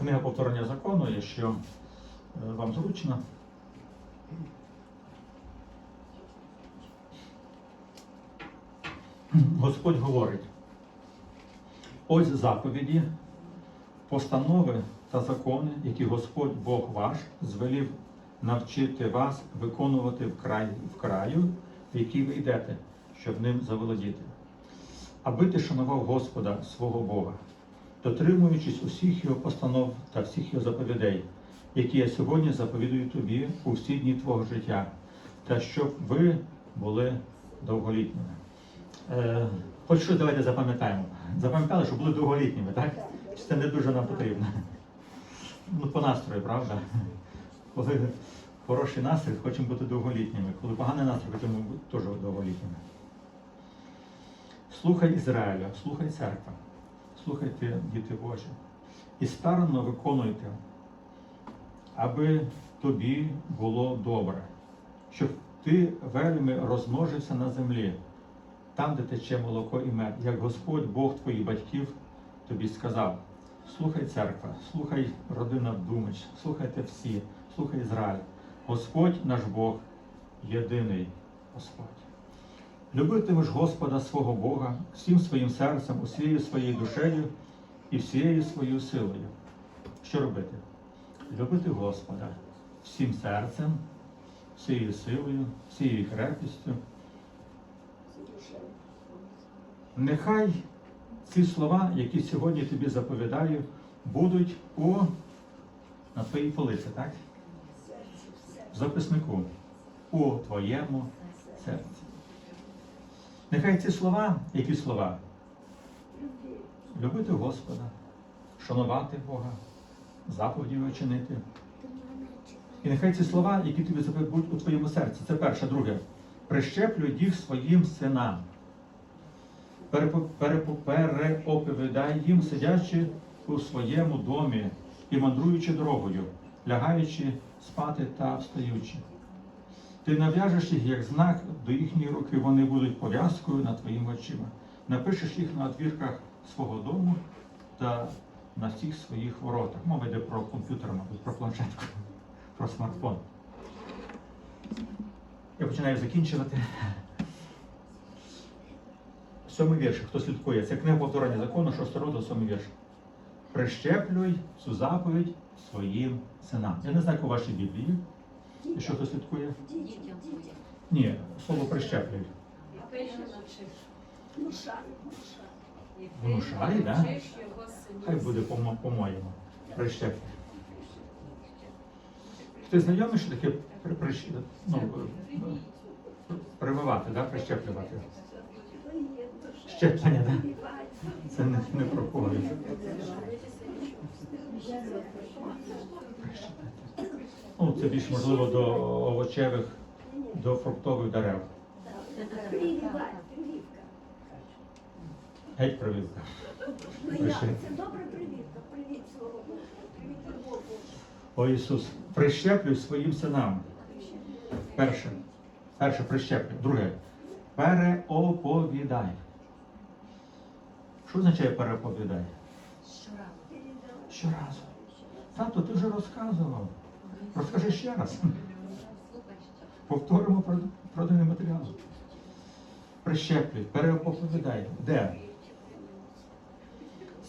Книга повторення закону, якщо е, вам зручно. Господь говорить, ось заповіді, постанови та закони, які Господь Бог ваш звелів навчити вас виконувати в, край, в краю, в який ви йдете, щоб ним заволодіти. Аби ти шанував Господа свого Бога, дотримуючись усіх його постанов та всіх його заповідей, які я сьогодні заповідую тобі у всі дні твого життя, та щоб ви були довголітніми. Е, хоч щось давайте запам'ятаємо. Запам'ятали, що були довголітніми, так? Чи це не дуже нам потрібно? Ну, по настрою, правда? Коли хороший настрій, хочемо бути довголітніми. Коли поганий настрій, хочемо бути теж довголітніми. Слухай Ізраїля, слухай церква, слухайте, діти Божі, і старанно виконуйте, аби тобі було добре, щоб ти вельми розмножився на землі, там, де тече молоко і мед, як Господь, Бог твоїх батьків, тобі сказав. Слухай церква, слухай родина Думич, слухайте всі, слухай Ізраїль. Господь наш Бог, єдиний Господь. Любитимеш Господа свого Бога всім своїм серцем, усією своєю душею і всією своєю силою. Що робити? Любити Господа всім серцем, всією силою, всією крепкістю. Нехай ці слова, які сьогодні тобі заповідаю, будуть у на твоїй полиці, так? В записнику у твоєму серці. Нехай ці слова, які слова? Любити Господа, шанувати Бога, заповіді його чинити. І нехай ці слова, які тобі будуть у твоєму серці. Це перше, друге. Прищеплюй їх своїм синам. Переоповідай їм, сидячи у своєму домі і мандруючи дорогою, лягаючи спати та встаючи. Ти нав'яжеш їх як знак до їхньої руки, вони будуть пов'язкою над твоїми очима. Напишеш їх на двірках свого дому та на всіх своїх воротах. Мова йде про комп'ютер, мабуть, про планшетку, про смартфон. Я починаю закінчувати. Сьомий вірш, хто слідкує, це книга повторення закону, шостий розділ, сьомий вірш. Прищеплюй цю заповідь своїм синам. Я не знаю, як у вашій Біблії. І що хто слідкує? Ні, слово да? навчиш його синів. Хай буде по- по-моєму. Прищеплюй. Ти знайомий, що таке при, ну, прививати, да? прищеплювати? Щеплення, так? Да? Це не, не про когось. Ну, це більш можливо до овочевих, до фруктових дерев. Прививка. Геть прививка. Ну як? Прищеп- Це добра прививка. Привіт свого. Привіт Богу. О Ісус, прищеплюй своїм синам. Перше. Перше прищеплюй. Друге. Переоповідай. Що означає переоповідай? Щоразу. Щоразу. Тато, ти вже розказував. Розкажи ще раз. Повторимо проданий матеріал. Прищеплюй, переоповідай. Де?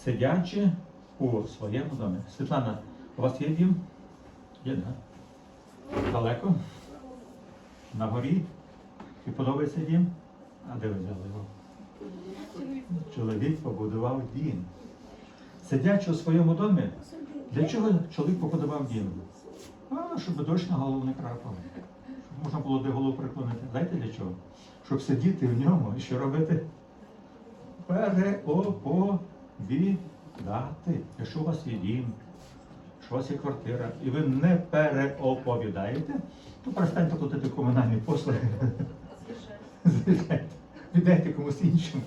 Сидячи у своєму домі. Світлана, у вас є дім? Є, да? Далеко? На горі? І подобається дім? А де ви взяли його? Чоловік побудував дім. Сидячи у своєму домі, для чого чоловік побудував дім? А, щоб дощ на голову не крапав. Щоб можна було де голову приклонити. Знаєте для чого? Щоб сидіти в ньому і що робити? Переоповідати. Якщо у вас є дім, якщо у вас є квартира, і ви не переоповідаєте, то перестаньте платити комунальні послуги. Звідайте. Віддайте комусь іншому.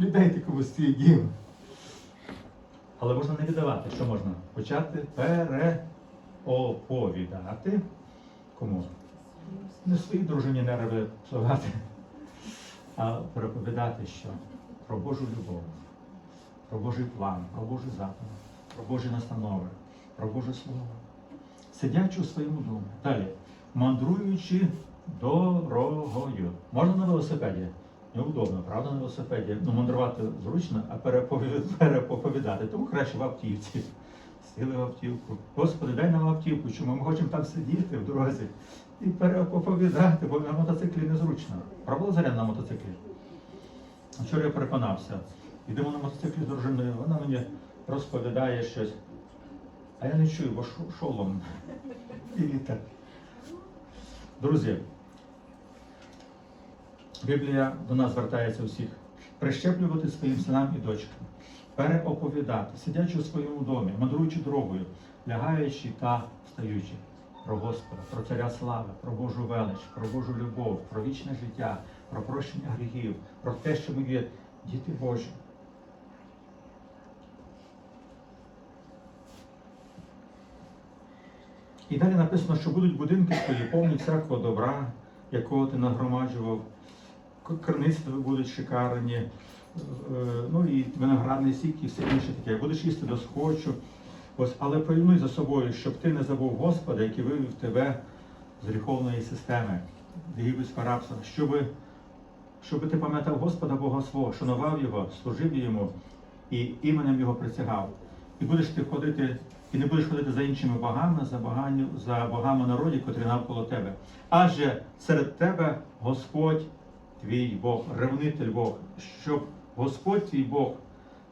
Віддайте комусь свій дім. Але можна не віддавати. Що можна? Почати переоповідати. Кому? Не своїй дружині нерви псувати, а переповідати що? Про Божу любов, про Божий план, про Божий заповідь, про Божі настанови, про Боже Слово, сидячи у своєму домі. Далі, мандруючи дорогою. Можна на велосипеді? Неудобно, правда, на велосипеді. Ну, мандрувати зручно, а переповідати. Тому краще в автівці. Сіли в автівку. Господи, дай нам автівку, чому ми хочемо там сидіти в дорозі і переповідати, бо на мотоциклі незручно. Пробували заряд на мотоциклі? Вчора я переконався. Йдемо на мотоциклі з дружиною, вона мені розповідає щось. А я не чую, бо шолом і вітер. Друзі, Біблія до нас звертається усіх. Прищеплювати своїм синам і дочкам, переоповідати, сидячи у своєму домі, мандруючи дорогою, лягаючи та встаючи. Про Господа, про царя слави, про Божу велич, про Божу любов, про вічне життя, про прощення гріхів, про те, що ми є діти Божі. І далі написано, що будуть будинки твої, повні всякого добра, якого ти нагромаджував, К- будуть шикарні, ну і виноградний сік і все інше таке. Будеш їсти до схочу. Ось, але пильнуй за собою, щоб ти не забув Господа, який вивів тебе з гріховної системи, з рабства, щоби, щоби ти пам'ятав Господа Бога свого, шанував Його, служив йому і іменем Його присягав. І будеш ти ходити, і не будеш ходити за іншими богами, за богами, за богами народів, котрі навколо тебе. Адже серед тебе Господь твій Бог, ревнитель Бог, щоб Господь твій Бог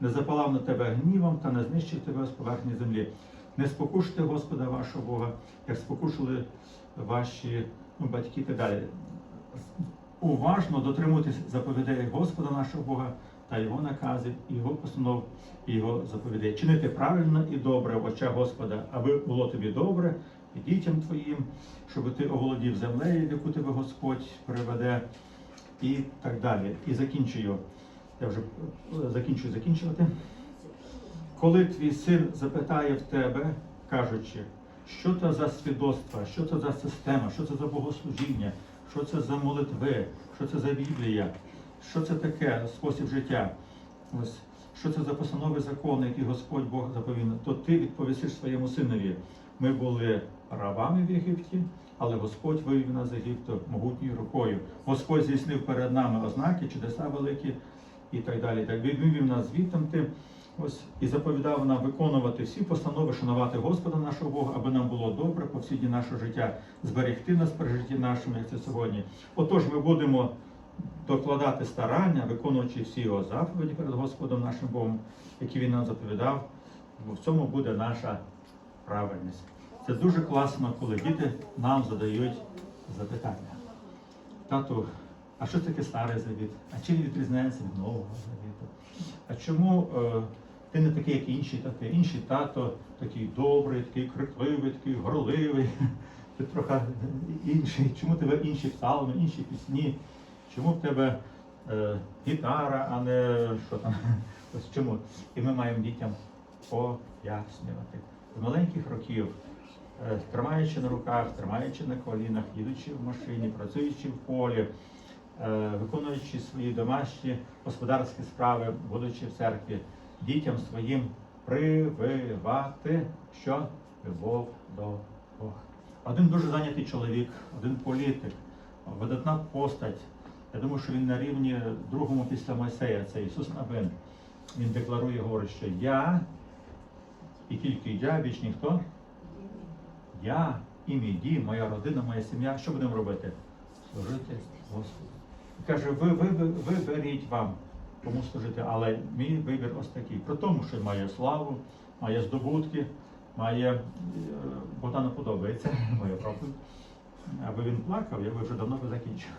не запалав на тебе гнівом та не знищив тебе з поверхні землі. Не спокуште Господа вашого Бога, як спокушили ваші ну, батьки і так далі. Уважно дотримуйтесь заповідей Господа нашого Бога та Його наказів, Його постанов, і Його заповідей. Чинити правильно і добре в очах Господа, аби було тобі добре і дітям твоїм, щоб ти оволодів землею, яку тебе Господь приведе, і так далі. І закінчую. Я вже е, закінчую закінчувати. Коли твій син запитає в тебе, кажучи, що це за свідоцтва, що це за система, що це за богослужіння, що це за молитви, що це за Біблія, що це таке спосіб життя, ось що це за постанови закони, які Господь Бог заповів, то ти відповісиш своєму синові. Ми були рабами в Єгипті, але Господь вивів нас з Єгипту могутньою рукою. Господь здійснив перед нами ознаки, чудеса великі і так далі. Так він вивів нас звідти. Ось і заповідав нам виконувати всі постанови, шанувати Господа нашого Бога, аби нам було добре по всі дні життя, зберегти нас при житті нашому, як це сьогодні. Отож, ми будемо докладати старання, виконуючи всі його заповіді перед Господом нашим Богом, які він нам заповідав, бо в цьому буде наша правильність. Це дуже класно, коли діти нам задають запитання. Тату, а що таке старий завіт? А чим він відрізняється від нового завіту? А чому е, ти не такий, як інші тати? Інші тато такий добрий, такий крикливий, такий горливий, ти трохи інший. Чому тебе інші псалми, інші пісні? Чому в тебе е, гітара, а не що там? Ось чому? І ми маємо дітям пояснювати. З маленьких років, е, тримаючи на руках, тримаючи на колінах, їдучи в машині, працюючи в полі, виконуючи свої домашні господарські справи, будучи в церкві, дітям своїм прививати що любов до Бога. Один дуже зайнятий чоловік, один політик, видатна постать. Я думаю, що він на рівні другому після Мойсея, це Ісус Навин. Він декларує, говорить, що я і тільки я, більш ніхто. Я і мій дім, моя родина, моя сім'я. Що будемо робити? Служити Господу. Каже, ви, ви, ви виберіть вам, кому служити, але мій вибір ось такий. При тому, що має славу, має здобутки, має е, Богдану подобається, моя правда. Аби він плакав, я би вже давно би закінчив.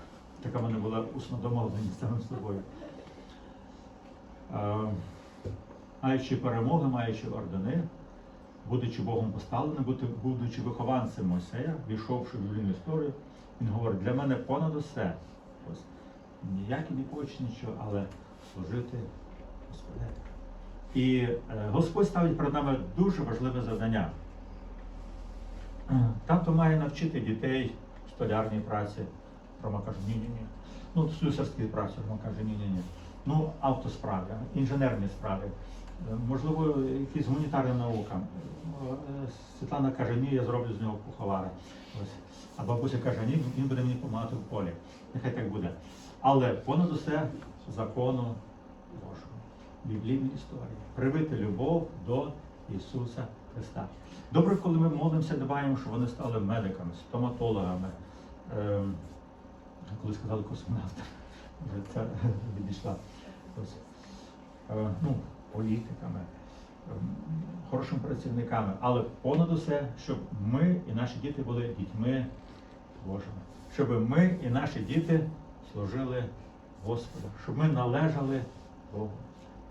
Така в мене була усна домовленість самим собою. Е, Маючи перемоги, маючи ордени, будучи Богом поставленим, будучи вихованцем Мойсея, війшовши в біблійну історію, він говорить, для мене понад усе. Ніякі не хоче нічого, але служити Господеві. І е, Господь ставить перед нами дуже важливе завдання. Е, Тато має навчити дітей столярній праці. Рома каже, ні-ні-ні. Ну, слюсарській праці, Рома каже, ні-ні-ні. Ну, автосправи, інженерні справи. Е, Можливо, якісь гуманітарна наука. Е, Світлана каже, ні, я зроблю з нього куховара. А бабуся каже, ні, він буде мені допомагати в полі. Нехай так буде. Але понад усе закону Божого, біблійної історії. Привити любов до Ісуса Христа. Добре, коли ми молимося, дбаємо, що вони стали медиками, стоматологами. Ем, коли сказали космонавтами, вже це відійшла. Е, ну, політиками, ем, хорошими працівниками, але понад усе, щоб ми і наші діти були дітьми Божими, щоб ми і наші діти служили Господу, щоб ми належали Богу.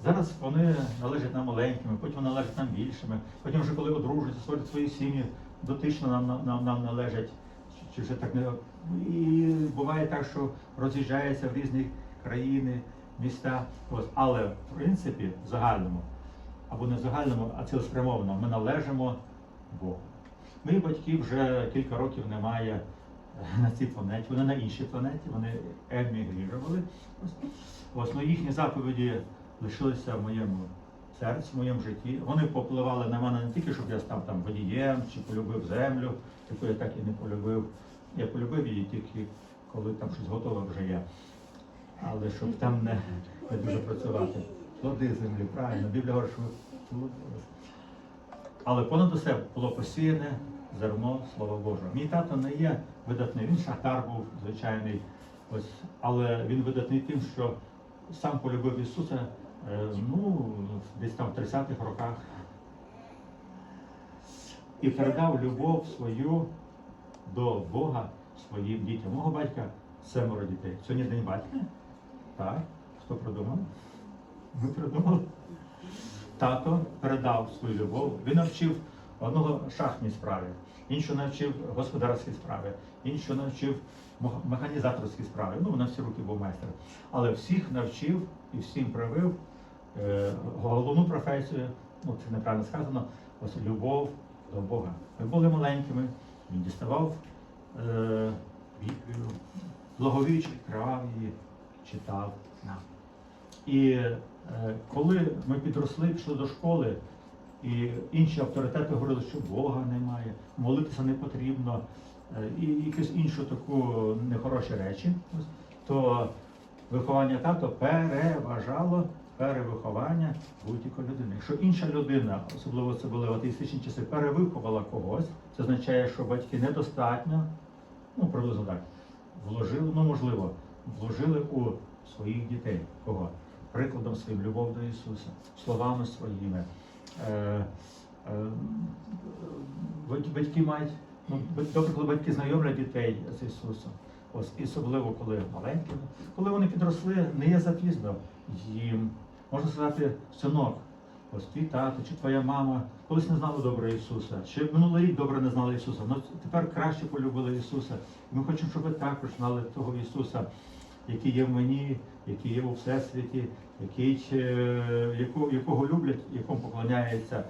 Зараз вони належать нам маленькими, потім належать нам більшими, потім вже коли одружуються, створюють свої сім'ї, дотично нам, нам, нам, належать. Чи- вже так не і буває так, що роз'їжджаються в різні країни, міста. Але в принципі, в загальному, або не в загальному, а цілеспрямовано, ми належимо Богу. Моїх батьків вже кілька років немає на цій планеті, вони на іншій планеті, вони емігрували. Ось, ну, їхні заповіді лишилися в моєму серці, в моєму житті. Вони попливали на мене не тільки, щоб я став там водієм чи полюбив землю, яку я так і не полюбив. Я полюбив її тільки коли там щось готове вже є. Але щоб там не, не дуже працювати. Плоди землі, правильно, Біблія говорить, що плоди. Але понад усе було посіяне зерно Слова Божого. Мій тато не є видатний, він шахтар був звичайний, ось, але він видатний тим, що сам полюбив Ісуса е, ну, десь там в 30-х роках і передав любов свою до Бога своїм дітям. Мого батька семеро дітей. Сьогодні день батька. Так. Хто придумав? Ми придумали. Тато передав свою любов. Він навчив одного шахтній справі, іншого навчив господарській справі, іншого навчив механізаторській справі. Ну, на всі руки був майстер. Але всіх навчив і всім привив е, головну професію, ну це неправильно сказано, ось любов до Бога. Ми були маленькими, він діставав е, Біблію, благовіючи, кривав її, читав нам. І е, коли ми підросли, пішли до школи, і інші авторитети говорили, що Бога немає, молитися не потрібно, і якусь іншу таку нехороші речі, то виховання тато переважало перевиховання будь-якої людини. Якщо інша людина, особливо це були в атеїстичні часи, перевиховала когось, це означає, що батьки недостатньо, ну приблизно так, вложили, ну можливо, вложили у своїх дітей. Кого? Прикладом своїм любов до Ісуса, словами своїми. Е, е, батьки мають, ну, добре, коли батьки знайомлять дітей з Ісусом. Ось, і особливо коли маленькими, коли вони підросли, не є запізно їм. Можна сказати, синок, ось твій тато чи твоя мама колись не знали добре Ісуса, чи минулий рік добре не знали Ісуса, але тепер краще полюбили Ісуса. Ми хочемо, щоб ви також знали того Ісуса, який є в мені, який є у Всесвіті, який, е, яко- якого люблять, якому поклоняються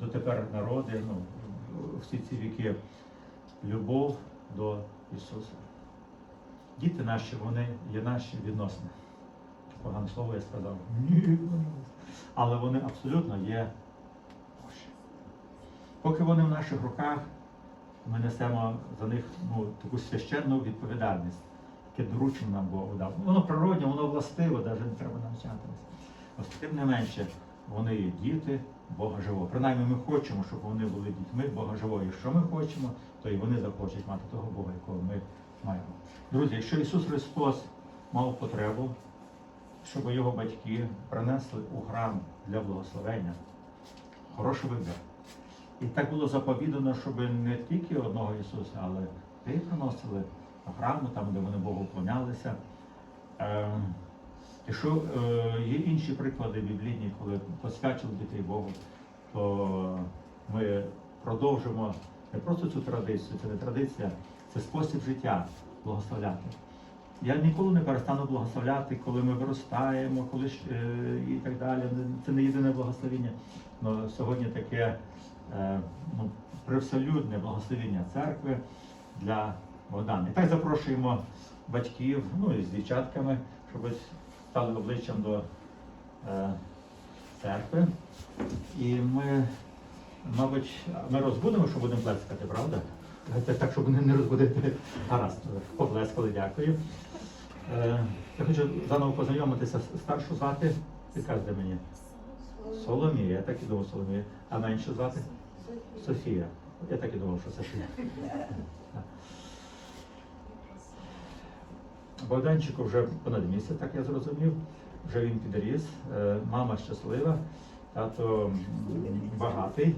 дотепер народи, ну, всі ці віки. Любов до Ісуса. Діти наші, вони є наші відносини. Погане слово я сказав. Ні. Але вони абсолютно є Божі. Поки вони в наших руках, ми несемо за них ну, таку священну відповідальність, яке доручення нам Бог дав. Воно природне, воно властиво, навіть не треба навчатися. Тим не менше, вони є діти Бога живого. Принаймні ми хочемо, щоб вони були дітьми Бога живого. Якщо ми хочемо, то і вони захочуть мати того Бога, якого ми маємо. Друзі, якщо Ісус Христос мав потребу, щоб його батьки принесли у храм для благословення, хороший вибір. І так було заповідано, щоб не тільки одного Ісуса, але ти приносили до храму, там, де вони Богу вклонялися. Е, Якщо е, є інші приклади біблійні, коли посвячили дітей Богу, то ми продовжимо не просто цю традицію, це не традиція, це спосіб життя благословляти. Я ніколи не перестану благословляти, коли ми виростаємо, коли е, і так далі. Це не єдине благословіння. Но сьогодні таке е, ну, привселюдне благословіння церкви для Богдана. І так запрошуємо батьків, ну і з дівчатками, щоб ви стали обличчям до е, церкви. І ми, мабуть, ми розбудемо, що будемо плескати, правда? Так, щоб не розбудити. Гаразд, поплескали, дякую. Е, я хочу заново познайомитися з старшу звати. Підказуйте мені. Соломія, я так і думав Соломія. А менше звати? Софія. Я так і думав, що Софія. Богданчику вже понад місяць, так я зрозумів. Вже він підріс. Е, Мама щаслива, тато багатий.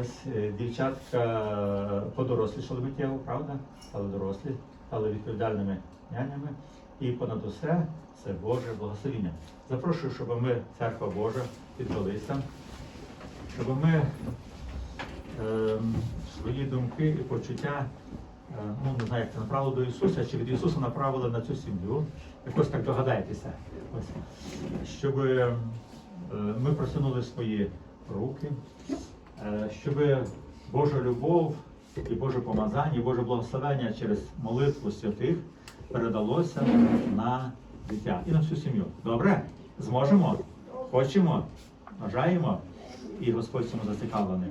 Ось е, дівчатка подорослішали миттєво, правда? Стали дорослі, стали відповідальними нянями. І понад усе це Боже благословіння. Запрошую, щоб ми, церква Божа, підвелися, щоб ми ем, свої думки і почуття, е, ну не знаю, як направили до Ісуса, чи від Ісуса направили на цю сім'ю. Якось так догадайтеся. Ось. Щоб е, ми просунули свої руки, е, щоб Божа любов і Боже помазання, і Боже благословення через молитву святих передалося на дитя і на всю сім'ю. Добре? Зможемо? Хочемо? Бажаємо? І Господь цьому зацікавлений.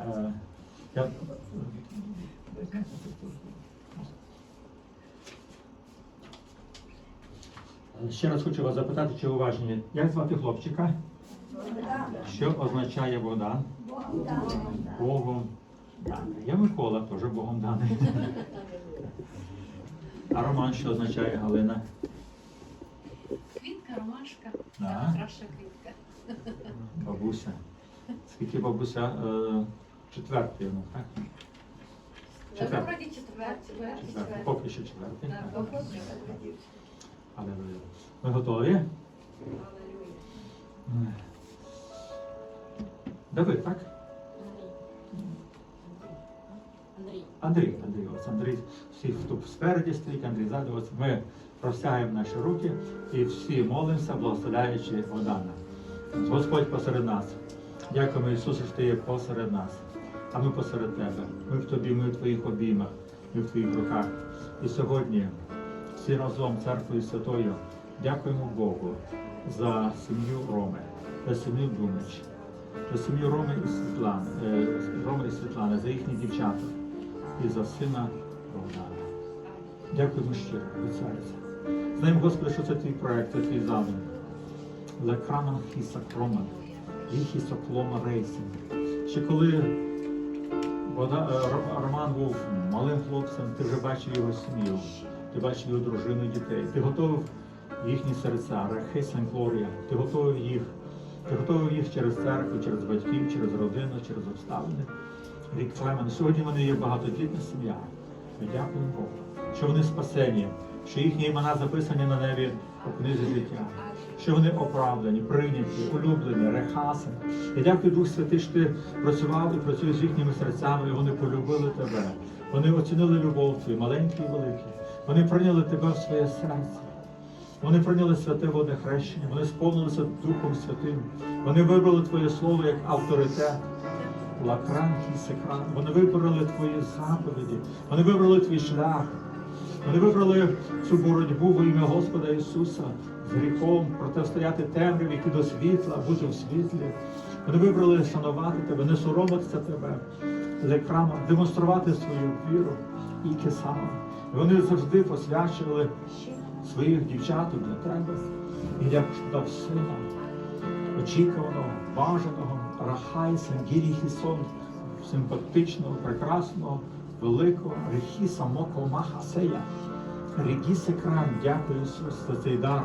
Е, я... Ще раз хочу вас запитати, чи уважні. Як звати хлопчика? Що означає Богдан? Богом даний. Я Микола, теж Богом даний. А Роман що означає Галина? Квітка, ромашка, Да. краща квітка. Бабуся. Скільки бабуся? Е, четвертий, ну, так? Четвертий. вроді четвертий. Поки що четвертий. Так, поки. Алілуя. Ми готові? Алілуя. Давид, так? Андрій. Андрій, Андрій, ось Андрій, всі, хто спереді стоїть, Андрій ззаду, ось ми простягаємо наші руки і всі молимося, благословляючи Богдана. Господь посеред нас. Дякуємо, Ісусу, що ти є посеред нас. А ми посеред тебе. Ми в тобі, ми в твоїх обіймах, ми в твоїх руках. І сьогодні всі разом, церквою Святою, дякуємо Богу за сім'ю Роми, за сім'ю Думич, за сім'ю Роми і Світлани, е, Роми і Світлани, за їхні дівчата і за сина Богдана. Дякуємо щиро, від серця. Знаємо, Господи, що це твій проект, це твій задум. Лекранам хіса кроман, їхіса клома рейсінг. Ще коли Роман був малим хлопцем, ти вже бачив його сім'ю, ти бачив його дружину дітей. Ти готовив їхні серця, Рехесен Глорія, ти готовив їх. Ти готовив їх через церкву, через батьків, через родину, через обставини. Рік Клемен. Сьогодні вони є багатодітна сім'я. Ми дякуємо Богу, що вони спасені, що їхні імена записані на небі у книзі життя, що вони оправдані, прийняті, улюблені, рехаси. Я дякую Дух Святий, що ти працював і працюєш з їхніми серцями, і вони полюбили тебе. Вони оцінили любов твою, маленьку і велику. Вони прийняли тебе в своє серце. Вони прийняли святе водне хрещення, вони сповнилися Духом Святим. Вони вибрали Твоє Слово як авторитет. Лакран і секран. Вони вибрали Твої заповіді, вони вибрали твій шлях. Вони вибрали цю боротьбу во ім'я Господа Ісуса з гріхом, протистояти темряві, йти до світла, бути в світлі. Вони вибрали шанувати тебе, не соромитися тебе, лекрама, демонструвати свою віру і кисамом. Вони завжди посвячували своїх дівчаток для тебе. І як дав сина, очікуваного, бажаного, рахайся, Рахайса, Гіріхісон, симпатичного, прекрасного, великого Рехіса Моко Махасея. Регіс екран, дякую Ісус за цей дар.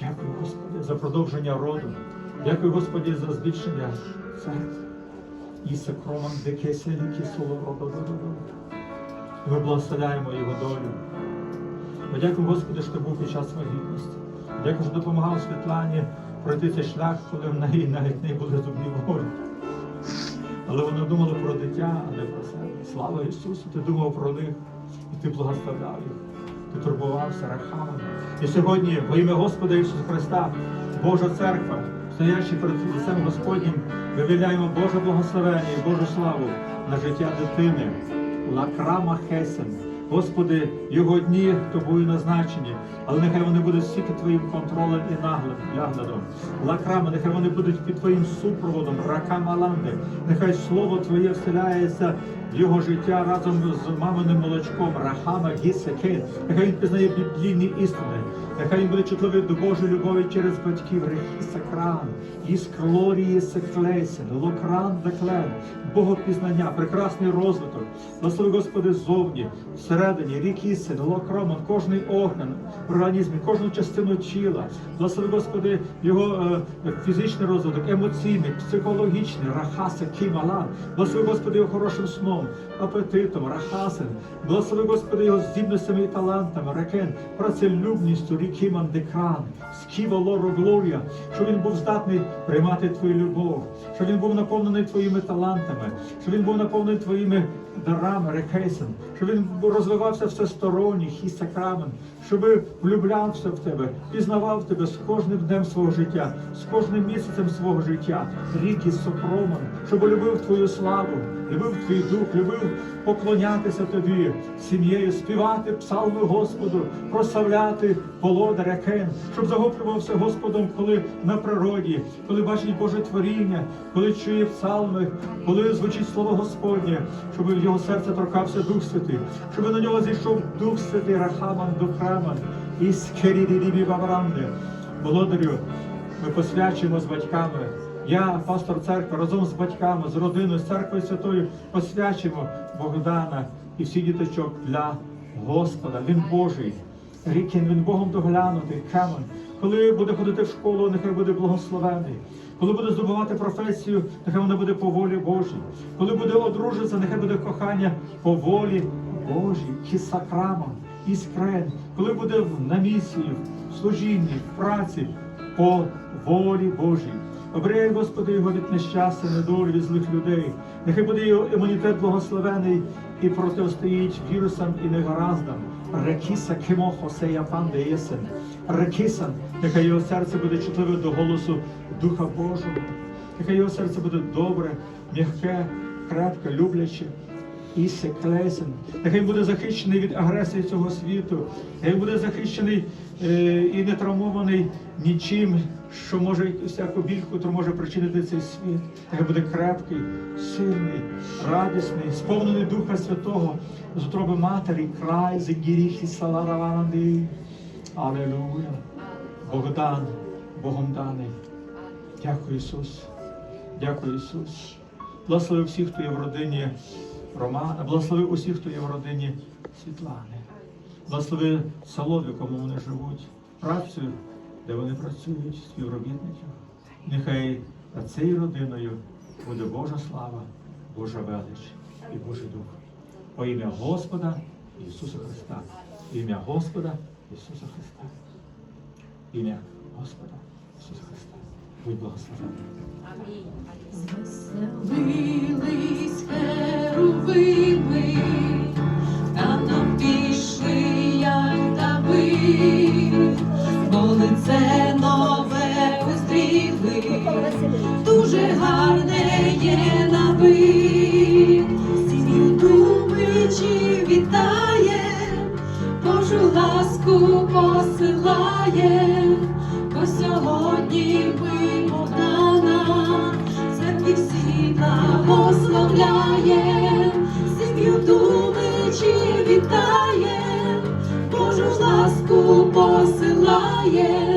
Дякую, Господи, за продовження роду. Дякую, Господи, за збільшення церкви. Ісе кроман декеселі кісоло І ми благословляємо його долю. Ми дякуємо, Господи, що ти був під час вагітності. Дякую, що допомагав Світлані пройти цей шлях, коли в неї навіть не були зубні болі. Але вони думали про дитя, а не про себе. Слава Ісусу, ти думав про них і ти благословляв їх. Ти турбувався рахами. І сьогодні, во ім'я Господа Ісуса Христа, Божа церква, стоячи перед лицем Господнім, виявляємо Боже благословення і Божу славу на життя дитини. Лакрама Хесен, Господи, його дні тобою назначені, але нехай вони будуть всі під твоїм контролем і наглядом, Лакрама, нехай вони будуть під твоїм супроводом, ракама ланди. Нехай слово Твоє вселяється його життя разом з маминим молочком, рахама гісекен. Нехай він пізнає біблійні істини. Нехай він буде чутливий до Божої любові через батьків, рехіса кран, іскролорії секлесен, локран деклен, богопізнання, прекрасний розвиток. Благослови Господи ззовні, всередині, рікісен, локроман, кожний орган в організмі, кожну частину тіла. Благослови Господи, його е, фізичний розвиток, емоційний, психологічний, рахаса, кімалан. Благослови Господи його хорошим сном, апетитом, рахасен. Благослови Господи його здібностями і талантами, рекен, працелюбністю, ріки мандекран, сківа лору глорія, щоб він був здатний приймати Твою любов, щоб він був наповнений Твоїми талантами, щоб він був наповнений Твоїми дарами, рекейсен, щоб він розвивався всесторонньо, хісакрамен, щоб влюблявся в тебе, пізнавав тебе з кожним днем свого життя, з кожним місяцем свого життя, рік із сопромом, щоб любив Твою славу, любив Твій дух, любив поклонятися тобі, сім'єю, співати псалми Господу, прославляти володаря Кен, щоб захоплювався Господом, коли на природі, коли бачить Боже творіння, коли чує псалми, коли звучить слово Господнє, щоб в його серце торкався Дух Святий, щоб на нього зійшов Дух Святий Рахаман Духраман і Скерідірібі Бавранде. Володарю, ми посвячуємо з батьками. Я, пастор церкви, разом з батьками, з родиною, з церквою святою посвячуємо Богдана і всіх діточок для Господа. Він Божий. Рікін, він Богом доглянутий, камен. Коли буде ходити в школу, нехай буде благословений. Коли буде здобувати професію, нехай вона буде по волі Божій. Коли буде одружитися, нехай буде кохання по волі Божій, кісакрамом, іскрен. Коли буде на місії, в служінні, в праці, по волі Божій. Оберігай, Господи, його від нещастя, недолі, від злих людей. Нехай буде його імунітет благословений і протистоїть вірусам і негараздам. Рекіса кимо Хосея панде єсен. Рекісан, нехай його серце буде чутливе до голосу Духа Божого. Нехай його серце буде добре, м'яке, крепке, любляче. Ісе Клесен. Нехай буде захищений від агресії цього світу. Нехай буде захищений е, і не травмований нічим, що може всяку біль, яку може причинити цей світ. Нехай буде крепкий, сильний, радісний, сповнений Духа Святого з утроби матері, край, зегіріхі, салараванди. Алелуя. Богдан, Богом даний. Дякую, Ісус. Дякую, Ісус. Благослови всіх, хто є в родині Романа, благослови усіх, хто є в родині Світлани. Благослови село, в якому вони живуть, працю, де вони працюють, співробітників. Нехай над цією родиною буде Божа слава, Божа велич і Божий Дух. Во ім'я Господа Ісуса Христа. Ім'я Господа Ісуса Христа. Ім'я Господа Ісуса Христа. Будь. Амінь. Херувими, та нам пішли, як Давид, бо лице нове узріли, дуже гарне є на вид. Сім'ю думичі вітає, Божу ласку посилає, посилає,